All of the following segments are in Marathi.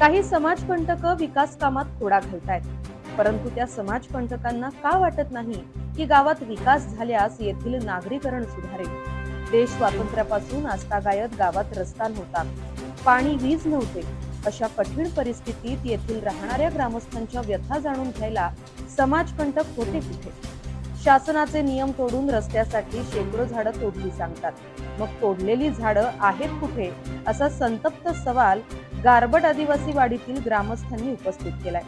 काही समाजकंटक विकास कामात खोडा घालतायत. परंतु त्या समाजकंटकांना का वाटत नाही की गावात विकास झाल्यास येथील नागरीकरण सुधारेल? देश स्वातंत्र्यापासून आजतागायत गावात रस्ता नव्हता पाणी वीज नव्हते. अशा कठीण परिस्थितीत येथील राहणाऱ्या ग्रामस्थांच्या व्यथा जाणून घ्यायला समाजकंटक होते कुठे? शासनाचे नियम तोडून रस्त्यासाठी शेकडो झाडं तोडली सांगतात. मग तोडलेली झाडं आहेत कुठे? असा संतप्त सवाल गारबट आदिवासी वाडीतील ग्रामस्थांनी उपस्थित केलाय.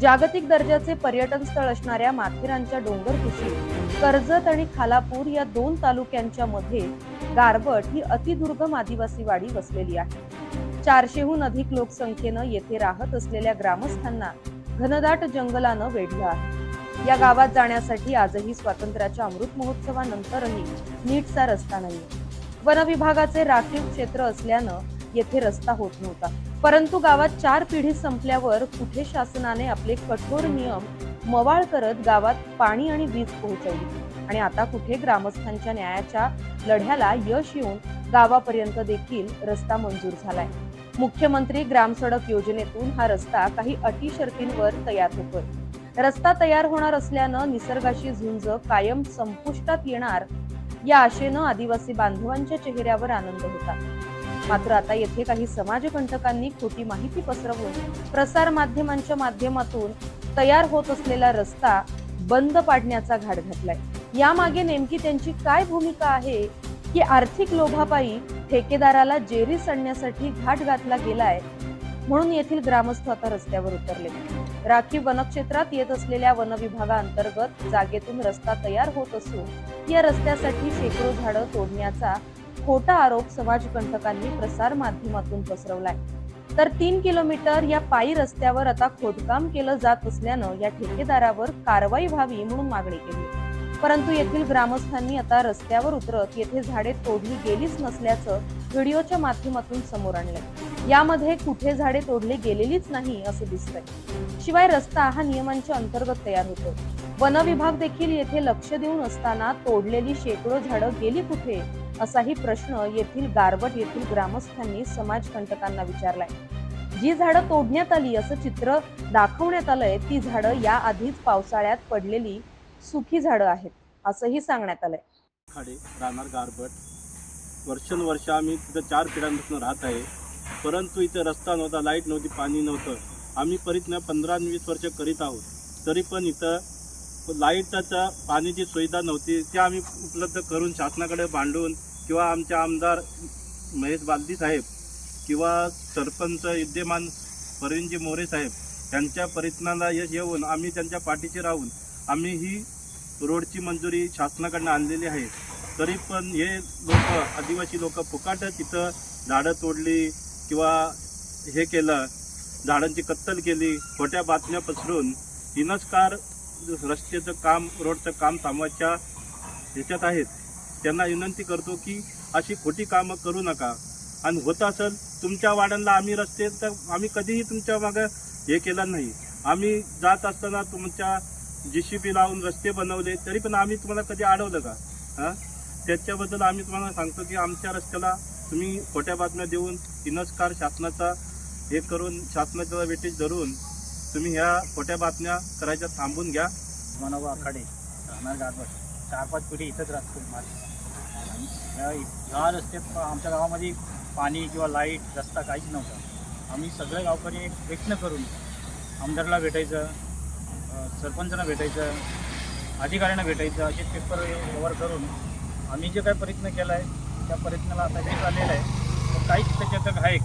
जागतिक दर्जाचे पर्यटन स्थळ असणाऱ्या माथेरानच्या डोंगर कुशीत कर्जत आणि खालापूर या दोन तालुक्यांच्या मध्ये गारबट ही अतिदुर्गम आदिवासी वाडी वसलेली आहे. चारशेहून अधिक लोकसंख्येनं येथे राहत असलेल्या ग्रामस्थांना घनदाट जंगलानं वेढलं आहे. या गावात जाण्यासाठी आजही स्वातंत्र्याच्या अमृत महोत्सवानंतरही नीटचा रस्ता नाही वनविभागाचे राखीव क्षेत्र असल्यानं येथे रस्ता होत नव्हता. परंतु गावात चार पिढी संपल्यावर कुठे शासनाने आपले कठोर नियम मवाळ करत गावात पाणी आणि वीज पोहोचवली? आणि आता कुठे ग्रामस्थांच्या न्यायाच्या लढ्याला यश येऊन गावापर्यंत देखील रस्ता मंजूर झालाय? मुख्यमंत्री ग्रामसडक योजनेतून हा रस्ता काही अटी शर्तींवर तयार होतोय. रस्ता तयार होणार असल्यानं निसर्गाशी झुंज कायम संपुष्टात येणार या आशेनं आदिवासी बांधवांच्या चेहऱ्यावर आनंद होता. मात्र आता येथे काही समाजकंटकांनी खोटी माहिती पसरवून प्रसार माध्यमांच्या माध्यमातून तयार होत असलेला रस्ता बंद पाडण्याचा घाट घातलाय. यामागे नेमकी त्यांची काय भूमिका आहे की आर्थिक लोभापायी ठेकेदाराला जेरी सडण्यासाठी घाट घातला गेलाय म्हणून येथील ग्रामस्थ आता रस्त्यावर उतरले. राखीव वनक्षेत्रात येत असलेल्या वनविभागाअंतर्गत जागेतून रस्ता तयार होत असून या रस्त्यासाठी शेकडो झाडं तोडण्याचा खोटा आरोप समाजकंटकांनी प्रसार माध्यमातून पसरवलाय. तर तीन किलोमीटर या पायी रस्त्यावर आता खोदकाम केलं जात असल्यानं या ठेकेदारावर कारवाई व्हावी म्हणून मागणी केली. परंतु येथील ग्रामस्थांनी आता रस्त्यावर उतरत येथे झाडे तोडली गेलीच नसल्याचं व्हिडिओच्या माध्यमातून समोर आणलंय. यामध्ये कुठे झाडे तोडली गेलेलीच नाही असं दिसतंय. शिवाय रस्ता हा नियमांच्या अंतर्गत तयार होतो वन विभाग देखील येथे लक्ष देऊन असताना तोडलेली शेकडो झाडं गेली कुठे? असाही प्रश्न येथील गारबट येथील ग्रामस्थांनी समाजकंटकांना विचारलाय. जी झाडं तोडण्यात आली असं चित्र दाखवण्यात आलंय ती झाडं या आधीच पावसाळ्यात पडलेली सुखी झाडं आहेत असंही सांगण्यात आलंय. खाडे राहणार गारबट. वर्षानुवर्ष आम्ही तिथं चार पिढ्यांपासून राहत आहे. परंतु इथं रस्ता नव्हता लाइट नव्हती पाणी नव्हतं. आम्ही परितनं पंधरा वीस वर्ष करीत आहोत. तरी पण इथं लाईटाचा पाण्याची सुविधा नव्हती. ते आम्ही उपलब्ध करून शासनाकडे भांडून किंवा आमचे आमदार महेश बालदी साहेब किंवा सरपंच विद्यमान परवीनजी मोरे साहेब यांच्या प्रयत्नाला यश येऊन आम्ही त्यांच्या पाठीशी राहून आम्ही ही रोडची मंजुरी शासनाकडनं आणलेली आहे. तरी पण हे लोक आदिवासी लोक फुकाट तिथं झाडं तोडली किंवा हे केलं झाडांची कत्तल केली खोट्या बातम्या पसरून हिनस्कार रस्त्याचं काम रोडचं काम थांबवायच्या ह्याच्यात आहेत त्यांना विनंती करतो की अशी खोटी कामं करू नका. आणि होत असेल तुमच्या वाड्यांना आम्ही रस्ते तर आम्ही कधीही तुमच्या मागं हे केलं नाही. आम्ही जात असताना तुमच्या जी सी पी लावून रस्ते बनवले तरी पण आम्ही तुम्हाला कधी अडवलं का? हां? त्याच्याबद्दल आम्ही तुम्हाला सांगतो की आमच्या रस्त्याला तुम्ही खोट्या बातम्या देऊन इनस्कार शासनाचा हे करून शासनाचा वेटेज धरून तुम्ही ह्या खोट्या बातम्या करायच्या थांबून घ्या. मनोबा आखाडे. राहणार गारबट चार पाच पिढी इथंच राहतो माझी ह्या ह्या रस्त्यात आमच्या गावामध्ये पाणी किंवा लाइट रस्ता काहीच नव्हता. आम्ही सगळे गावकरी एक प्रयत्न करून आमदारला भेटायचं सरपंचांना भेटायचं अधिकाऱ्यांना भेटायचं असे पेपर व्यवहार करून आम्ही जे काही प्रयत्न केला आहे त्या प्रयत्नाला आता यश आलेलं आहे. काहीच त्याच्यात आहे.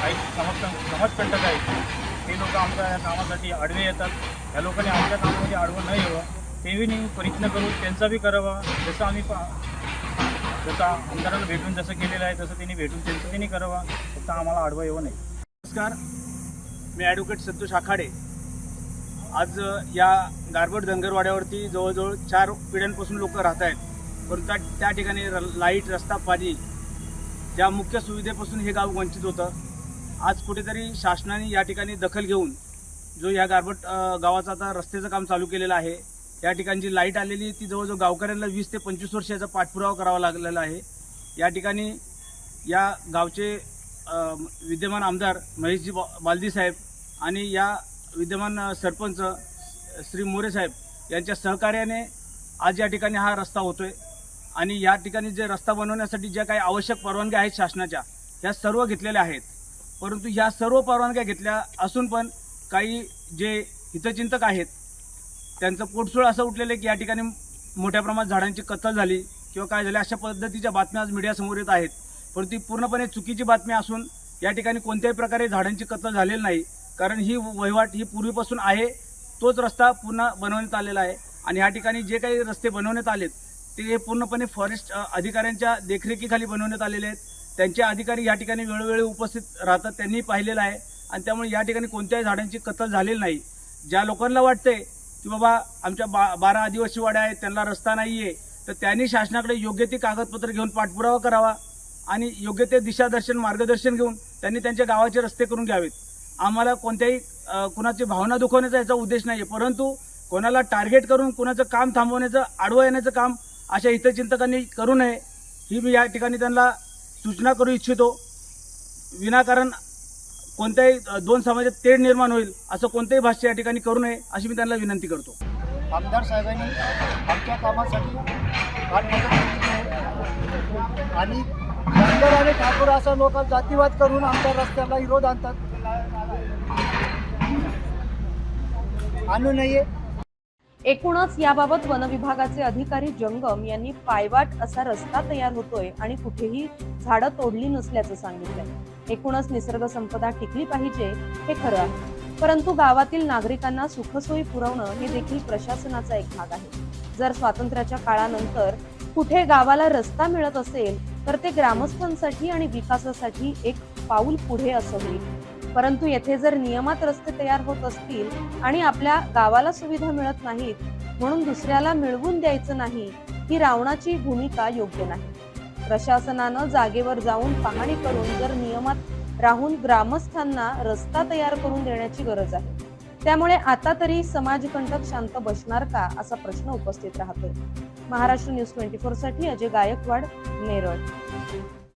काही समज समजकंटक आहे. ते लोक आमच्या या कामासाठी आडवे येतात. या लोकांनी आमच्या कामामध्ये आडवं न यावं तेही प्रयत्न करून त्यांचा बी करावा. जसं आम्ही पा जसं आमदाराला भेटून जसं केलेलं आहे तसं त्यांनी भेटून त्यांचं त्यांनी करावा. फक्त आम्हाला आडवं येऊ नये. नमस्कार. मी ॲडव्होकेट संतोष आखाडे आज या गारबट धनगरवाड्यावरती जवळजवळ चार पिढ्यांपासून लोक राहत आहेत. परंतु त्या- त्या ठिकाणी र लाइट रस्ता पाणी या मुख्य सुविधेपासून हे गाव वंचित होतं आज कुठेतरी शासनाने या ठिकाणी दखल घेऊन जो या गारबट गावाचा आता रस्त्याचं काम चालू केलेलं आहे या ठिकाणी जी लाइट आलेली आहे ती जवळजवळ गावकऱ्यांना वीस ते पंचवीस वर्षाचा पाठपुरावा करावा लागलेला आहे. या ठिकाणी या गावचे विद्यमान आमदार महेशजी बा- बालदी साहेब आणि या विद्यमान सरपंच श्री मोरे साहेब यांच्या सहकार्याने आज या ठिकाणी हा रस्ता होतोय आणि या ठिकाणी जे रस्ता बनवण्यासाठी ज्या काही आवश्यक परवानग्या आहेत शासनाच्या ह्या सर्व घेतलेल्या आहेत. परंतु ह्या सर्व परवानग्या घेतल्या असून पण काही जे हितचिंतक आहेत त्यांचं पोटसूळ असं उठलेलं आहे की या ठिकाणी मोठ्या प्रमाणात झाडांची कत्तल झाली किंवा काय झाले अशा पद्धतीच्या बातम्या आज मीडियासमोर येत आहेत. परंतु ती पूर्णपणे चुकीची बातमी असून या ठिकाणी कोणत्याही प्रकारे झाडांची कत्तल झालेली नाही. कारण ही वहिवाट ही पूर्वीपासून आहे तोच रस्ता पुन्हा बनवण्यात आलेला आहे आणि या ठिकाणी जे काही रस्ते बनवण्यात आलेत ते पूर्णपणे फॉरेस्ट अधिकाऱ्यांच्या देखरेखीखाली बनवण्यात आलेले आहेत. त्यांचे अधिकारी या ठिकाणी वेळोवेळी उपस्थित राहतात त्यांनी पाहिलेलं आहे. आणि त्यामुळे या ठिकाणी कोणत्याही झाडांची कत्तल झालेली नाही. ज्या लोकांना वाटते की बाबा आमच्या बा बारा आदिवासी वाड्या आहेत त्यांना रस्ता नाही आहे तर त्यांनी शासनाकडे योग्य ती कागदपत्र घेऊन पाठपुरावा करावा आणि योग्य ते दिशादर्शन मार्गदर्शन घेऊन त्यांनी त्यांच्या गावाचे रस्ते करून घ्यावेत. आम्हाला कोणत्याही कुणाची भावना दुखवण्याचा याचा उद्देश नाही परंतु कोणाला टार्गेट करून कुणाचं काम थांबवण्याचं आडवं येण्याचं काम अशा हितचिंतकांनी करू नये. ही मी या ठिकाणी त्यांना सूचना करू इच्छितो. विनाकारण कोणत्याही दोन समाजात तेढ निर्माण होईल असं कोणतंही भाष्य या ठिकाणी करू नये अशी मी त्यांना विनंती करतो. आमदार साहेबांनी आमच्या कामासाठी आणि धनगर आणि ठाकूर असा लोक जातीवाद करून आमच्या रस्त्याला विरोध आणतात. आणू नये. एकूणच याबाबत वनविभागाचे अधिकारी जंगम यांनी पायवाट असा रस्ता तयार होतोय आणि कुठेही झाडं तोडली नसल्याचं सांगितलंय. एकूणच निसर्ग संपदा टिकली पाहिजे हे खरं आहे. परंतु गावातील नागरिकांना सुखसोयी पुरवणं हे देखील प्रशासनाचा एक भाग आहे. जर स्वातंत्र्याच्या काळानंतर कुठे गावाला रस्ता मिळत असेल तर ते ग्रामस्थांसाठी आणि विकासासाठी एक पाऊल पुढे असं होईल. परंतु येथे जर नियमात रस्ते तयार होत असतील आणि आपल्या गावाला सुविधा मिळत नाहीत म्हणून दुसऱ्याला मिळवून द्यायचं नाही ही रावणाची भूमिका योग्य नाही. प्रशासनानं जागेवर जाऊन पाहणी करून जर नियमात राहून ग्रामस्थांना रस्ता तयार करून देण्याची गरज आहे. त्यामुळे आता तरी समाजकंटक शांत बसणार का असा प्रश्न उपस्थित राहतोय. महाराष्ट्र न्यूज ट्वेंटी फोरसाठी अजय गायकवाड नेरळ.